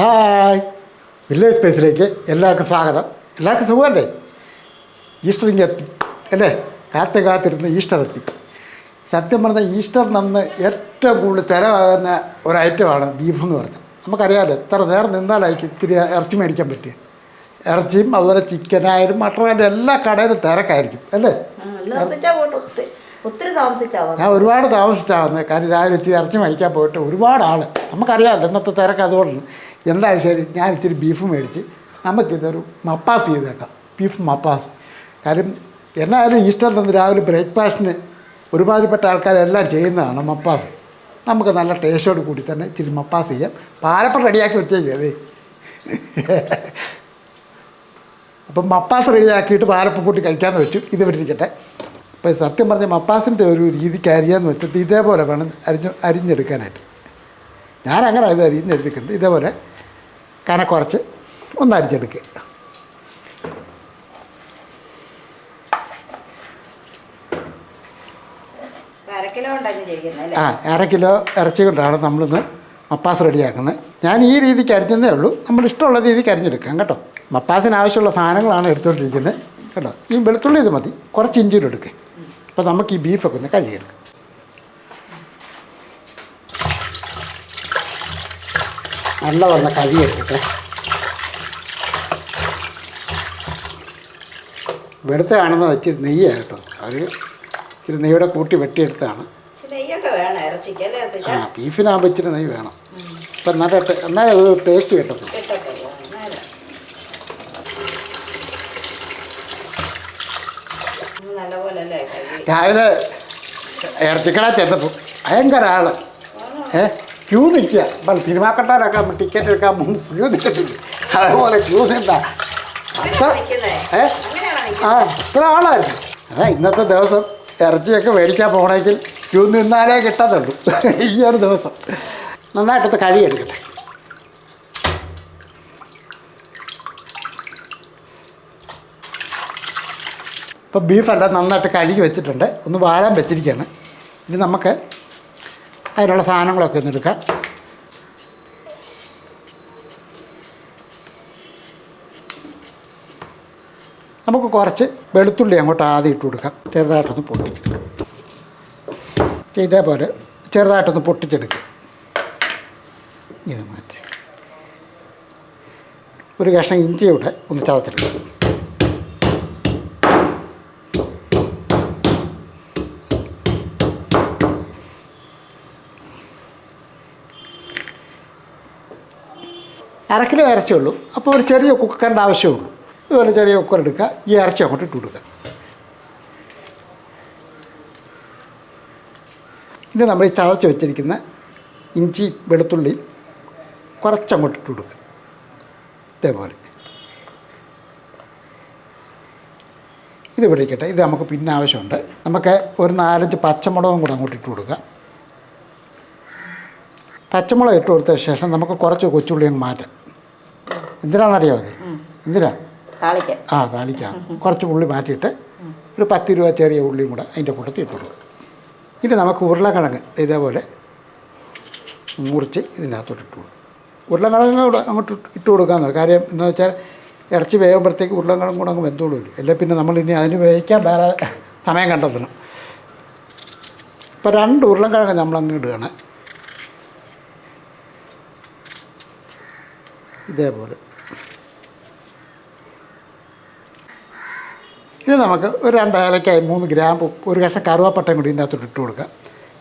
Hi. Village സ്പേസിലേക്ക് എല്ലാവർക്കും സ്വാഗതം. എല്ലാവർക്കും സുഖമല്ലേ? ഈസ്റ്റർ ഇങ്ങനെ എത്തി. അല്ലേ? കാത്ത് കാത്തിരുന്ന് ഈസ്റ്റർ എത്തി. സത്യം പറഞ്ഞാൽ ഈസ്റ്റർ നന്ന് ഏറ്റവും കൂടുതൽ ചിലവാകുന്ന ഒരു ഐറ്റമാണ് ബീഫ് എന്ന് പറഞ്ഞാൽ. നമുക്കറിയാമല്ലോ എത്ര നേരം നിന്നാലായിരിക്കും ഇത്തിരി ഇറച്ചി മേടിക്കാൻ പറ്റുക ഇറച്ചിയും അതുപോലെ ചിക്കനായാലും മട്ടനായാലും എല്ലാ കടയിലും തിരക്കായിരിക്കും. അല്ലേ? ഒത്തിരി ഒത്തിരി താമസിച്ചാ വന്നത് ഞാൻ ഒരുപാട് താമസിച്ചാണ് കാര്യം രാവിലെ ഇച്ചിരി ഇറച്ചി മേടിക്കാൻ പോയിട്ട് ഒരുപാട് ആൾ നമുക്കറിയാമല്ലോ ഇന്നത്തെ തിരക്ക് അതുകൊണ്ട് എന്തായാലും ശരി ഞാൻ ഇച്ചിരി ബീഫ് മേടിച്ച് നമുക്കിതൊരു മപ്പാസ് ചെയ്തേക്കാം. ബീഫ് മപ്പാസ്. കാര്യം എന്നായാലും ഈസ്റ്റർ തന്നെ രാവിലെ ബ്രേക്ക്ഫാസ്റ്റിന് ഒരുമാതിരിപ്പെട്ട ആൾക്കാരെല്ലാം ചെയ്യുന്നതാണ് മപ്പാസ്. നമുക്ക് നല്ല ടേസ്റ്റോട് കൂടി തന്നെ ഇച്ചിരി മപ്പാസ് ചെയ്യാം. പാലപ്പം റെഡിയാക്കി വെച്ചേക്കേ അതേ. അപ്പം മപ്പാസ് റെഡിയാക്കിയിട്ട് പാലപ്പം കൂട്ടി കഴിക്കാമെന്ന് വെച്ചു. ഇത് വിട്ടിരിക്കട്ടെ അപ്പോൾ സത്യം പറഞ്ഞ മപ്പാസിന്റെ ഒരു രീതിക്ക് അരിയാന്ന് വെച്ചിട്ട് ഇതേപോലെ വേണം അരിഞ്ഞ് അരിഞ്ഞെടുക്കാനായിട്ട്. ഞാനങ്ങനെ അങ്ങനെ ഇത് അരിഞ്ഞെടുക്കുന്നത് ഇതേപോലെ കന കുറച്ച് ഒന്ന് അരിഞ്ഞെടുക്കുക അര കിലോ ഉണ്ടാക്കി ചെയ്യുന്നത് അല്ലേ? ആ അര കിലോ ഇറച്ചി കൊണ്ടാണ് നമ്മളിന്ന് മപ്പാസ് റെഡിയാക്കുന്നത്. ഞാൻ ഈ രീതിക്ക് അരിഞ്ഞതേ ഉള്ളൂ. നമ്മൾ ഇഷ്ടമുള്ള രീതിക്ക് അരിഞ്ഞെടുക്കാം കേട്ടോ. മപ്പാസിന് ആവശ്യമുള്ള സാധനങ്ങളാണ് എടുത്തുകൊണ്ടിരിക്കുന്നത്. കേട്ടോ. ഈ വെളുത്തുള്ളി ഇത് മതി. കുറച്ച് ഇഞ്ചിയിലെടുക്കുക അപ്പോൾ നമുക്ക് ഈ ബീഫൊക്കെ ഒന്ന് കഴുകിയെടുക്കാം. നല്ല വന്ന കഴുകിയെടുക്കട്ടെ വെറുതെ ആണെന്ന് ഇച്ചിരി നെയ്യാണ് കേട്ടോ. അവർ ഇച്ചിരി നെയ്യുടെ കൂട്ടി വെട്ടിയെടുത്താണ്. ആ ബീഫിനാകുമ്പോൾ ഇച്ചിരി നെയ്യ് വേണം. അപ്പം നല്ല എന്നാലേ. ഒരു ടേസ്റ്റ് കിട്ടത്തുള്ളൂ രാവിലെ ഇറച്ചിക്കട ചെന്നപ്പോൾ ഭയങ്കര ആൾ. ഏ? ക്യൂ നിൽക്കുക. അപ്പം സിനിമാ കട്ടാരൊക്കെ ടിക്കറ്റ് എടുക്കാൻ ക്യൂ നിൽക്കത്തില്ല? അതുപോലെ ക്യൂ നിന്നാ. അത്ര ഏ? ആ അത്ര ആളായിരുന്നു. അതാ ഇന്നത്തെ ദിവസം ഇറച്ചിയൊക്കെ മേടിക്കാൻ പോകണമെങ്കിൽ ക്യൂ നിന്നാലേ കിട്ടത്തുള്ളൂ. ഈ ഒരു ദിവസം. നന്നായിട്ടൊന്ന് എടുക്കട്ടെ ഇപ്പോൾ ബീഫെല്ലാം നന്നായിട്ട് കഴുകി വെച്ചിട്ടുണ്ട്. ഒന്ന് വാരാൻ വെച്ചിരിക്കുകയാണ്. ഇനി നമുക്ക് അതിനുള്ള സാധനങ്ങളൊക്കെ ഒന്ന് എടുക്കാം. നമുക്ക് കുറച്ച് വെളുത്തുള്ളി അങ്ങോട്ട് ആദ്യം ഇട്ട് കൊടുക്കാം. ചെറുതായിട്ടൊന്ന് പൊട്ടിച്ചെടുക്കാം. ഇതേപോലെ ചെറുതായിട്ടൊന്ന് പൊട്ടിച്ചെടുക്കുക ഇത് മാറ്റി. ഒരു കഷ്ണം ഇഞ്ചിയുടെ ഒന്ന് ചതച്ചെടുക്കാം. അരക്കിലോ ഉള്ളൂ. അപ്പോൾ ഒരു ചെറിയ കുക്കറിന്റെ ആവശ്യമുള്ളൂ. ഇതുപോലെ ചെറിയ കുക്കർ എടുക്കുക. ഈ ഇറച്ചി അങ്ങോട്ട് ഇട്ട് കൊടുക്കുക. ഇനി നമ്മൾ ഈ ചതച്ച് വെച്ചിരിക്കുന്ന ഇഞ്ചി വെളുത്തുള്ളി കുറച്ചങ്ങോട്ട് ഇട്ട് കൊടുക്കുക. ഇതേപോലെ. ഇത് പിടിക്കട്ടെ. ഇത് നമുക്ക് പിന്നെ ആവശ്യമുണ്ട്. നമുക്ക് ഒരു നാലഞ്ച് പച്ചമുളകും കൂടെ അങ്ങോട്ട് ഇട്ട് കൊടുക്കുക. പച്ചമുളക് ഇട്ട് കൊടുത്ത ശേഷം നമുക്ക് കുറച്ച് കൊച്ചുള്ളി അങ്ങ് മാറ്റാം. എന്തിനാണെന്നറിയാമോ അത്? എന്തിനാ? ആ താളിക്കാം. കുറച്ച് ഉള്ളി മാറ്റിയിട്ട് ഒരു പത്ത് രൂപ ചെറിയ ഉള്ളിയും കൂടെ അതിന്റെ കൂട്ടത്തിൽ ഇട്ട് കൊടുക്കും. ഇനി നമുക്ക് ഉരുളക്കിഴങ്ങ് ഇതേപോലെ മുറിച്ച് ഇതിനകത്തോട്ട് ഇട്ട് കൊടുക്കും. ഉരുളക്കിഴങ്ങ് കൂടെ അങ്ങോട്ട് ഇട്ട് കൊടുക്കാമെന്ന് കാര്യം എന്ന് വെച്ചാൽ ഇറച്ചി വേകുമ്പോഴത്തേക്ക് ഉരുളക്കിഴങ്ങ് കൂടെ അങ്ങ് വെന്തോളൂല്ലോ അല്ലെ? പിന്നെ നമ്മൾ ഇനി അതിന് വേവിക്കാൻ വേറെ സമയം കണ്ടെത്തണം. ഇപ്പോൾ രണ്ട് ഉരുളക്കിഴങ്ങ് നമ്മളങ്ങ് ഇടുകയാണ്. ഇതേപോലെ. ഇനി നമുക്ക് ഒരു രണ്ട് ഏലക്കായി മൂന്ന് ഗ്രാമ്പ് ഒരു കഷ്ണം കറുവാപ്പട്ടയും കൂടി ഇതിന്റെ അകത്തോട്ട് ഇട്ട് കൊടുക്കുക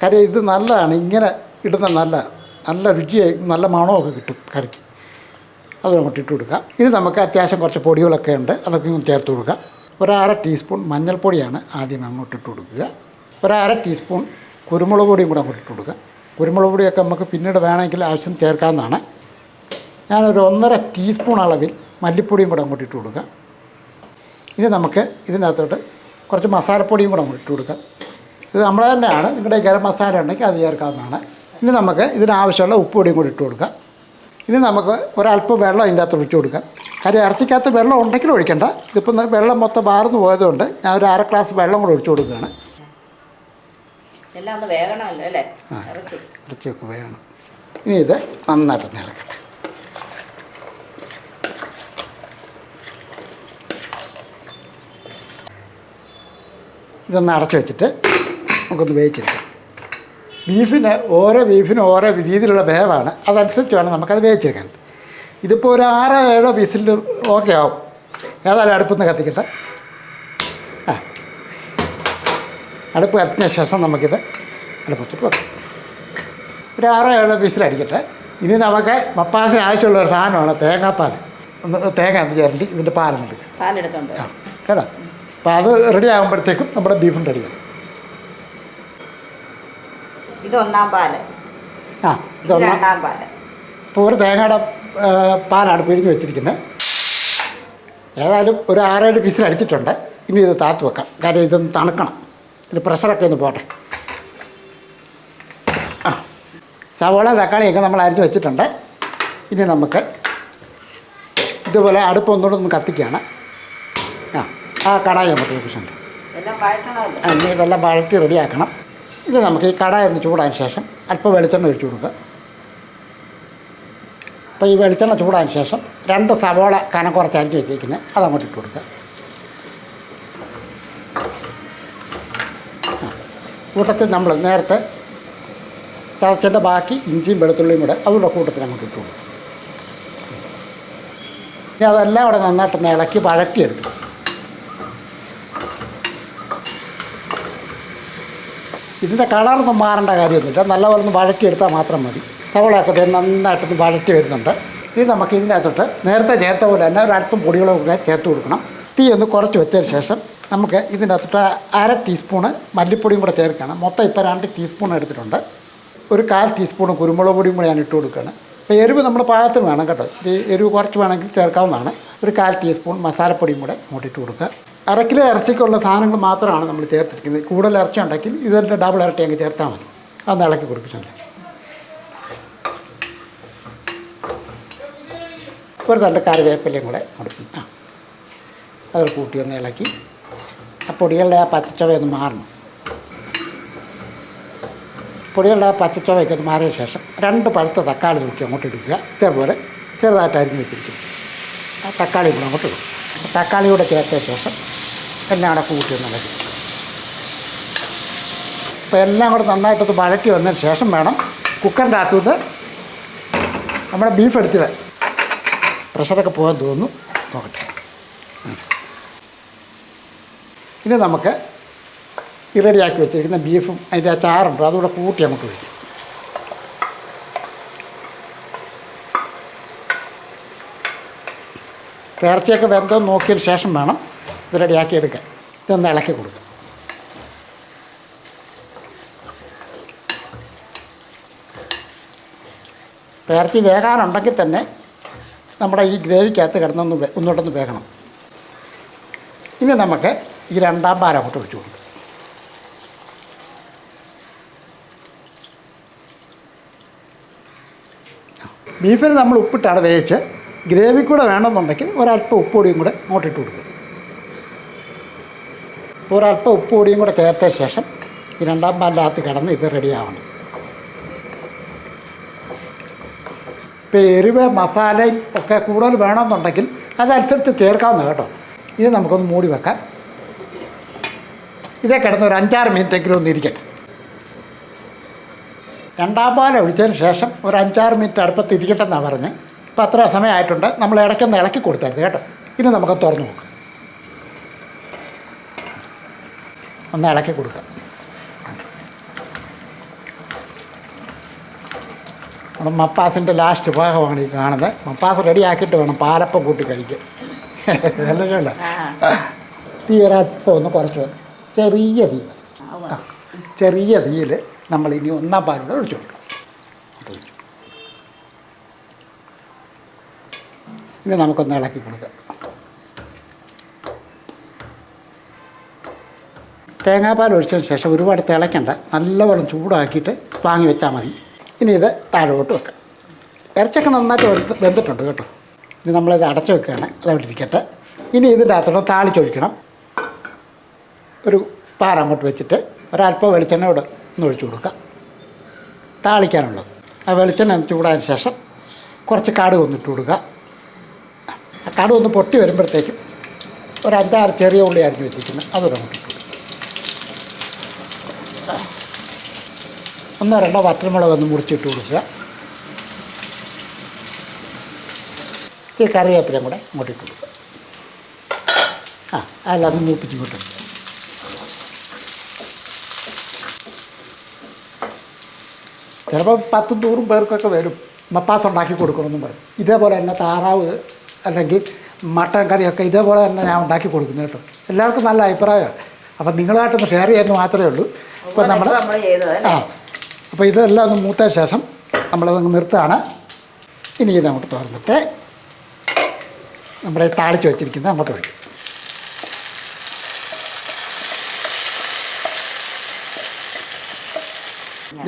കാര്യം ഇത് നല്ലതാണ് ഇങ്ങനെ ഇടുന്ന നല്ല നല്ല രുചിയായി നല്ല മണമൊക്കെ കിട്ടും കറിക്ക്. അത് അങ്ങോട്ട് ഇട്ട് കൊടുക്കാം. ഇനി നമുക്ക് അത്യാവശ്യം കുറച്ച് പൊടികളൊക്കെ ഉണ്ട് അതൊക്കെ ചേർത്ത് കൊടുക്കുക ഒരര ടീസ്പൂൺ മഞ്ഞൾപ്പൊടിയാണ് ആദ്യം അങ്ങോട്ട് ഇട്ട് കൊടുക്കുക. ഒരര ടീസ്പൂൺ കുരുമുളക് പൊടിയും കൂടെ അങ്ങോട്ട് ഇട്ട് കൊടുക്കുക കുരുമുളക് പൊടിയൊക്കെ നമുക്ക് പിന്നീട് വേണമെങ്കിൽ ആവശ്യം ചേർക്കാവുന്നതാണ്. ഞാനൊരു ഒന്നര ടീസ്പൂൺ അളവിൽ മല്ലിപ്പൊടിയും കൂടെ അങ്ങോട്ട് ഇട്ട് കൊടുക്കാം. ഇനി നമുക്ക് ഇതിനകത്തോട്ട് കുറച്ച് മസാലപ്പൊടിയും കൂടെ ഇട്ട് കൊടുക്കാം. ഇത് നമ്മൾ തന്നെയാണ് നിങ്ങളുടെ ഗരം മസാല ഉണ്ടെങ്കിൽ അത് ചേർക്കാവുന്നതാണ്. ഇനി നമുക്ക് ഇതിനാവശ്യമുള്ള ഉപ്പുപൊടിയും കൂടി ഇട്ട് കൊടുക്കാം. ഇനി നമുക്ക് ഒരല്പം വെള്ളം അതിന്റെ അകത്ത് ഒഴിച്ചു കൊടുക്കാം. കാര്യം ഇറച്ചിക്കകത്ത് വെള്ളം ഉണ്ടെങ്കിൽ ഒഴിക്കണ്ട. ഇതിപ്പം വെള്ളം മൊത്തം വാർന്നു പോയതുകൊണ്ട് ഞാൻ ഒരു അര ഗ്ലാസ് വെള്ളം കൂടെ ഒഴിച്ചു കൊടുക്കുകയാണ്. എല്ലാം ഒന്ന് വേഗണമല്ലോ അല്ലേ. ഇറച്ചി. ഇറച്ചിയൊക്കെ വേണം ഇനി ഇത് നന്നായിട്ട് ഇളക്കട്ടെ ഇതൊന്ന് അടച്ചു വെച്ചിട്ട് നമുക്കൊന്ന് വേവിച്ചെടുക്കാം. ബീഫിന് ഓരോ ബീഫിനും ഓരോ രീതിയിലുള്ള വേവാണ്. അതനുസരിച്ച് വേണം നമുക്കത് വേവിച്ചെടുക്കാൻ. ഇതിപ്പോൾ ഒരു ആറോ ഏഴോ പീസിൽ ഓക്കെ ആവും. ഏതായാലും അടുപ്പൊന്ന് കത്തിക്കട്ടെ. ആ. അടുപ്പ് കത്തിച്ച ശേഷം നമുക്കിത് അടുപ്പത്ത് വെക്കാം. ഒരു ആറോ ഏഴോ പീസിൽ അടിക്കട്ടെ. ഇനി നമുക്ക് മപ്പാസിന് ആവശ്യമുള്ള ഒരു സാധനമാണ് തേങ്ങാപ്പാൽ ഒന്ന് തേങ്ങ ഒന്ന് ചേരണ്ടി ഇതിന്റെ പാലൊന്ന് എടുക്കുക പാലെടുത്തോണ്ട് ആ കേട്ടോ? അപ്പോൾ അത് റെഡി ആകുമ്പോഴത്തേക്കും നമ്മുടെ ബീഫും റെഡിയാണ് ഇത് ഒന്നാം പാൽ. ആ ഇത് ഒന്നാം പാൽ. ഇപ്പോൾ ഒരു തേങ്ങയുടെ പാലാണ് പിഴിഞ്ഞ് വെച്ചിരിക്കുന്നത്. ഏതായാലും ഒരു ആറേഴ് പീസിൽ അടിച്ചിട്ടുണ്ട്. ഇനി ഇത് താത്ത് വെക്കാം. കാര്യം ഇതൊന്ന് തണുക്കണം. ഇതിൽ പ്രഷറൊക്കെ ഒന്ന് പോട്ടെ. ആ സവോള തക്കാളിയൊക്കെ നമ്മൾ അരിഞ്ഞ് വെച്ചിട്ടുണ്ട്. ഇനി നമുക്ക് ഇതുപോലെ അടുപ്പൊന്നുകൂടെ ഒന്ന് കത്തിക്കുകയാണ്. ആ കടായ അങ്ങോട്ട് വെച്ചിട്ടുണ്ട് ഇനി ഇതെല്ലാം വഴറ്റി റെഡിയാക്കണം. ഇത് നമുക്ക് ഈ കടായ ഒന്ന് ചൂടായതിന് ശേഷം അല്പം വെളിച്ചെണ്ണ ഒഴിച്ചു കൊടുക്കുക. അപ്പോൾ ഈ വെളിച്ചെണ്ണ ചൂടായതിന് ശേഷം രണ്ട് സവോള കനം കുറച്ച് അരിഞ്ഞ് വെച്ചിരിക്കുന്നത് അതങ്ങോട്ട് ഇട്ട് കൊടുക്കുക. കൂട്ടത്തിൽ നമ്മൾ നേരത്തെ തിളച്ചതിന്റെ ബാക്കി ഇഞ്ചിയും വെളുത്തുള്ളിയും കൂടെ അതുകൂടെ കൂട്ടത്തിൽ അങ്ങോട്ട് ഇട്ട് കൊടുക്കും ഇനി അതെല്ലാം കൂടെ നന്നായിട്ടൊന്ന് ഇളക്കി വഴറ്റിയെടുക്കും ഇതിന്റെ കളറൊന്നും മാറേണ്ട കാര്യമൊന്നുമില്ല. നല്ലപോലെ ഒന്ന് വഴറ്റിയെടുത്താൽ മാത്രം മതി. സവളയൊക്കെ നന്നായിട്ടൊന്ന് വഴറ്റി വരുന്നുണ്ട്. ഇനി നമുക്ക് ഇതിനകത്തോട്ട് നേരത്തെ ചേർത്ത പോലെ തന്നെ ഒരല്പം പൊടികളൊക്കെ ചേർത്ത് കൊടുക്കണം. തീ ഒന്ന് കുറച്ച് വെച്ചതിന് ശേഷം നമുക്ക് ഇതിന്റെ അകത്തോട്ട് അര ടീസ്പൂണ് മല്ലിപ്പൊടിയും കൂടെ ചേർക്കണം. മൊത്തം ഇപ്പോൾ രണ്ട് ടീസ്പൂൺ എടുത്തിട്ടുണ്ട്. ഒരു കാൽ ടീസ്പൂൺ കുരുമുളക് പൊടിയും കൂടെ ഞാൻ ഇട്ട് കൊടുക്കുകയാണ്. അപ്പോൾ എരിവ് നമ്മുടെ പാകത്തിന് വേണം കേട്ടോ. ഈ എരിവ് കുറച്ച് വേണമെങ്കിൽ ചേർക്കാവുന്നതാണ്. ഒരു കാൽ ടീസ്പൂൺ മസാലപ്പൊടിയും കൂടെ അങ്ങോട്ട് കൊടുക്കുക. അര കിലോ ഇറച്ചിക്കുള്ള സാധനങ്ങൾ മാത്രമാണ് നമ്മൾ ചേർത്തിരിക്കുന്നത്. കൂടുതൽ ഇറച്ചി ഉണ്ടെങ്കിൽ ഇതിന്റെ ഡബിൾ ഇരട്ടി അങ്ങ് ചേർത്താൽ മതി. അത് ഇളക്കി കൊടുക്കുന്നുണ്ട് ഒരു തണ്ട് കറിവേപ്പിലയും കൂടെ കൊടുക്കും. ആ. അത് കൂട്ടി ഒന്ന് ഇളക്കി. ആ പൊടികളുടെ ആ പച്ചച്ചവയൊന്ന് മാറണം. പൊടികളുടെ ആ പച്ചച്ചവയൊക്കെ ഒന്ന് മാറിയ ശേഷം രണ്ട് പഴുത്ത തക്കാളി നോക്കി അങ്ങോട്ട് ഇടിക്കുക ഇതേപോലെ ചെറുതായിട്ട് അരിഞ്ഞ് വെച്ചിരിക്കും. ആ തക്കാളി കൂടെ അങ്ങോട്ട് ഇടും. തക്കാളി കൂടെ ചേർത്ത ശേഷം എല്ലാം കൂടെ കൂട്ടി ഒന്ന് വയ്ക്കും അപ്പോൾ എല്ലാം കൂടെ നന്നായിട്ടൊന്ന് വഴറ്റി വന്നതിന് ശേഷം വേണം കുക്കറിന്റെ അകത്തുനിന്ന് നമ്മുടെ ബീഫ് എടുത്തിട്ട് പ്രഷറൊക്കെ പോകാൻ തോന്നുന്നു. നോക്കട്ടെ. ഇനി നമുക്ക് റെഡിയാക്കി വെച്ചിരിക്കുന്ന ബീഫും അതിന്റെ ആ ചാറുണ്ടോ അതുകൂടെ കൂട്ടി നമുക്ക് വയ്ക്കും. ഇറച്ചിയൊക്കെ വെന്തോ നോക്കിയതിന് ശേഷം വേണം ഇത് റെഡിയാക്കി എടുക്കാൻ. ഇതൊന്ന് ഇളക്കി കൊടുക്കുക പേർച്ചി വേകാനുണ്ടെങ്കിൽ തന്നെ നമ്മുടെ ഈ ഗ്രേവിക്കകത്ത് കിടന്നൊന്ന് ഒന്നോട്ടൊന്ന് വേകണം. ഇനി നമുക്ക് ഈ രണ്ടാം പാര അങ്ങോട്ട് ഒഴിച്ചു കൊടുക്കും. ബീഫിന് നമ്മൾ ഉപ്പിട്ടാണ് വേവിച്ച് ഗ്രേവി കൂടെ വേണമെന്നുണ്ടെങ്കിൽ ഒരല്പം ഉപ്പുപൊടിയും കൂടെ അങ്ങോട്ടിട്ട് കൊടുക്കുക. ഒരല്പം ഉപ്പുപൊടിയും കൂടെ ചേർത്ത ശേഷം ഈ രണ്ടാം പാലിന്റെ അകത്ത് കിടന്ന് ഇത് റെഡിയാവണം ഇപ്പോൾ എരിവ് മസാലയും ഒക്കെ കൂടുതൽ വേണമെന്നുണ്ടെങ്കിൽ അതനുസരിച്ച് ചേർക്കാവുന്ന കേട്ടോ. ഇനി നമുക്കൊന്ന് മൂടി വെക്കാം. ഇതേ കിടന്ന് ഒരു അഞ്ചാറ് മിനിറ്റെങ്കിലും ഒന്ന് ഇരിക്കട്ടെ. രണ്ടാം പാൽ ഒഴിച്ചതിന് ശേഷം ഒരു അഞ്ചാറ് മിനിറ്റ് അടുപ്പത്ത് ഇരിക്കട്ടെ എന്നാണ് പറഞ്ഞത്. ഇപ്പം അത്ര സമയമായിട്ടുണ്ട്. നമ്മൾ ഇടയ്ക്കൊന്ന് ഇളക്കി കൊടുത്തായിരുന്നു കേട്ടോ. ഇനി നമുക്ക് തുറന്നു നോക്കാം. ഒന്ന് ഇളക്കി കൊടുക്കാം. നമ്മുടെ മപ്പാസിന്റെ ലാസ്റ്റ് ഭാഗമാണ് ഈ കാണുന്നത്. മപ്പാസ് റെഡി ആക്കിയിട്ട് വേണം പാലപ്പം കൂട്ടി കഴിക്കാൻ. അല്ലല്ലോ ആ. തീ ഒരല്പം ഒന്ന് കുറച്ച് ചെറിയ തീ ചെറിയ തീയിൽ നമ്മൾ ഇനി ഒന്നാം പാലിൽ ഒഴിച്ചു കൊടുക്കാം ഒഴിച്ചു. ഇനി നമുക്കൊന്ന് ഇളക്കി കൊടുക്കാം. തേങ്ങാപ്പാൽ ഒഴിച്ചതിന് ശേഷം ഒരുപാട് തിളയ്ക്കണ്ട. നല്ലപോലെ ചൂടാക്കിയിട്ട് വാങ്ങി വെച്ചാൽ മതി. ഇനി ഇത് താഴോട്ട് വെക്കാം. ഇറച്ചൊക്കെ നന്നായിട്ട് വെന്ത് വെന്തിട്ടുണ്ട് കേട്ടോ. ഇനി നമ്മളിത് അടച്ചു വെക്കുകയാണ്. അതവിടെ ഇരിക്കട്ടെ. ഇനി ഇതിന്റെ അകത്തോടെ താളിച്ചൊഴിക്കണം. ഒരു പാറ അങ്ങോട്ട് വെച്ചിട്ട് ഒരല്പം വെളിച്ചെണ്ണ ഇവിടെ ഒന്ന് ഒഴിച്ചു കൊടുക്കുക താളിക്കാനുള്ളത്. ആ വെളിച്ചെണ്ണ ചൂടായതിന് ശേഷം കുറച്ച് കാട് കൊന്നിട്ട് കൊടുക്കുക കടുവൊന്ന് പൊട്ടി വരുമ്പോഴത്തേക്കും ഒരു അഞ്ചാറ് ചെറിയ ഉള്ളി അരിഞ്ഞ് വെച്ചിരിക്കുന്നത് അതൊരങ്ങോട്ട് ഒന്നോ രണ്ടോ വറ്റൽമുളകൊന്ന് മുറിച്ചിട്ട് കൊടുക്കുക. ഇത്തിരി കറിവേപ്പിലും കൂടെ ഇങ്ങോട്ട് ഇട്ട് കൊടുക്കുക. ആ അല്ല അത് മൂപ്പിച്ച് ഇങ്ങോട്ട് ചിലപ്പോൾ പത്തും നൂറും പേർക്കൊക്കെ വരും. മപ്പാസ് ഉണ്ടാക്കി കൊടുക്കണമെന്നും പറയും ഇതേപോലെ തന്നെ താറാവ് അല്ലെങ്കിൽ മട്ടൻ കറിയൊക്കെ ഇതേപോലെ തന്നെ ഞാൻ ഉണ്ടാക്കി കൊടുക്കുന്നു കേട്ടോ. എല്ലാവർക്കും നല്ല അഭിപ്രായമാണ്. അപ്പം നിങ്ങളായിട്ടൊന്ന് ഷെയർ ചെയ്യാൻ മാത്രമേ ഉള്ളൂ. അപ്പം നമ്മൾ ആ അപ്പോൾ ഇതെല്ലാം ഒന്ന് മൂത്ത ശേഷം നമ്മളത് നിർത്തുകയാണ്. ഇനി ഇത് അങ്ങോട്ട് തുറന്നിട്ട് നമ്മുടെ താളിച്ച് വെച്ചിരിക്കുന്നത് അങ്ങോട്ട് ഒഴിക്കും.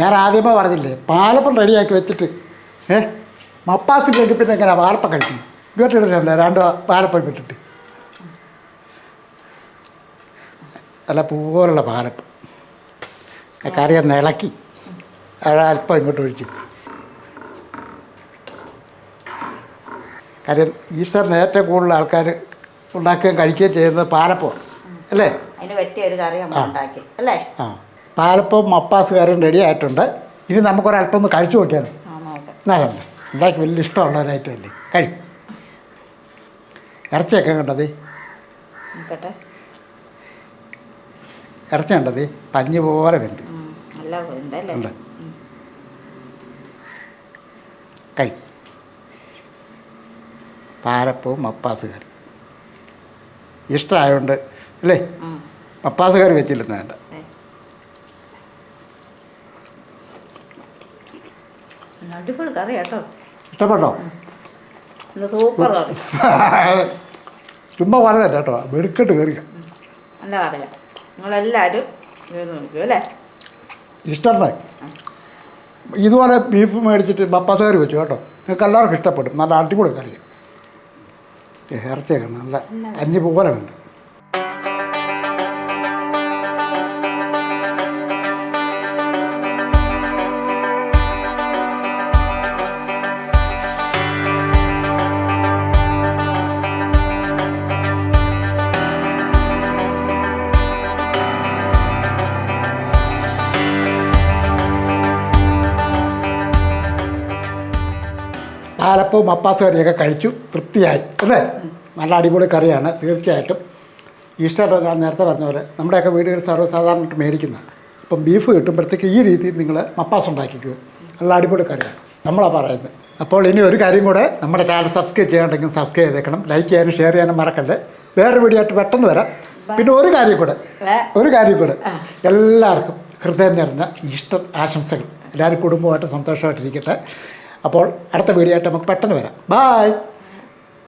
ഞാൻ ആദ്യമേ പറഞ്ഞില്ലേ പാലപ്പം റെഡിയാക്കി വെച്ചിട്ട് ഏ മപ്പാസിലേക്ക് പിന്നെ എങ്ങനെ പാലപ്പം കഴിക്കും ഇടുന്നില്ല രണ്ട് പാലപ്പം കിട്ടിട്ട് നല്ല പൂപോലുള്ള പാലപ്പം. ആ കറി ഒന്ന് ഇളക്കി. അല്പം ഇങ്ങോട്ട് ഒഴിച്ച്. കാര്യം ഈസ്റ്ററിന് ഏറ്റവും കൂടുതൽ ആൾക്കാർ ഉണ്ടാക്കുകയും കഴിക്കുകയും ചെയ്യുന്നത് പാലപ്പം. അല്ലേ? അതിന് പറ്റിയ ഒരു കറി നമ്മൾ ഉണ്ടാക്കി. അല്ലേ? ആ. പാലപ്പം മപ്പാസ് കറിയും റെഡി ആയിട്ടുണ്ട്. ഇനി നമുക്കൊരല്പം ഒന്ന് കഴിച്ചു നോക്കിയാലും? എന്നാലും ഉണ്ടാക്കി വലിയ ഇഷ്ടമുള്ള ഒരു ഐറ്റം അല്ലേ? കഴി. ഇറച്ചിയൊക്കെ കണ്ടത് നോക്കട്ടെ. ഇറച്ചി കണ്ടത് പഞ്ഞ് പോലെ വെന്ത്. നല്ല ഉണ്ട്. കഴി. പാലപ്പവും മപ്പാസ് കറി ഇഷ്ടമായതുകൊണ്ട് അല്ലേ? മപ്പാസ് കറി വെച്ചില്ലെന്ന് വേണ്ട. അടിപൊളി കറി കേട്ടോ ഇഷ്ടപ്പെട്ടോ സൂപ്പർ കറി ചുമ്മാ പറഞ്ഞതല്ല കേട്ടോ. വെടുക്കെട്ട് കയറിയ നിങ്ങളെല്ലാവരും ചെയ്ത് നോക്കൂ അല്ലേ? ഇഷ്ടമുണ്ടായി ഇതുപോലെ ബീഫ് മേടിച്ചിട്ട് ബപ്പാസ് കറി വെച്ചു കേട്ടോ. നിങ്ങൾക്ക് എല്ലാവർക്കും ഇഷ്ടപ്പെടും നല്ല അടിപൊളി കറി. ഇറച്ചിയൊക്കെ നല്ല അഞ്ഞ് പോലെ പാലപ്പവും അപ്പാസ് കറിയൊക്കെ കഴിച്ചു തൃപ്തിയായി അല്ലേ? നല്ല അടിപൊളി കറിയാണ് തീർച്ചയായിട്ടും. ഈസ്റ്റർ ഞാൻ നേരത്തെ പറഞ്ഞ പോലെ നമ്മുടെയൊക്കെ വീടുകളിൽ സർവസാധാരണമായിട്ട് മേടിക്കുന്ന അപ്പം ബീഫ് കിട്ടുമ്പോഴത്തേക്ക് ഈ രീതിയിൽ നിങ്ങൾ മപ്പാസ് ഉണ്ടാക്കിക്കോ. നല്ല അടിപൊളി കറിയാണ് നമ്മളാണ് പറയുന്നത്. അപ്പോൾ ഇനി ഒരു കാര്യം കൂടെ നമ്മുടെ ചാനൽ സബ്സ്ക്രൈബ് ചെയ്യാണ്ടെങ്കിൽ സബ്സ്ക്രൈബ് ചെയ്തേക്കണം ലൈക്ക് ചെയ്യാനും ഷെയർ ചെയ്യാനും മറക്കല്ലേ. വേറൊരു വീഡിയോ ആയിട്ട് പെട്ടെന്ന് വരാം. പിന്നെ ഒരു കാര്യം കൂടെ ഒരു കാര്യം കൂടെ. എല്ലാവർക്കും ഹൃദയം നിറഞ്ഞ ഈസ്റ്റർ ആശംസകൾ. എല്ലാവരും കുടുംബമായിട്ട് സന്തോഷമായിട്ടിരിക്കട്ടെ. അപ്പോൾ അടുത്ത വീഡിയോ ആയിട്ട് നമുക്ക് പെട്ടെന്ന് വരാം. ബായ്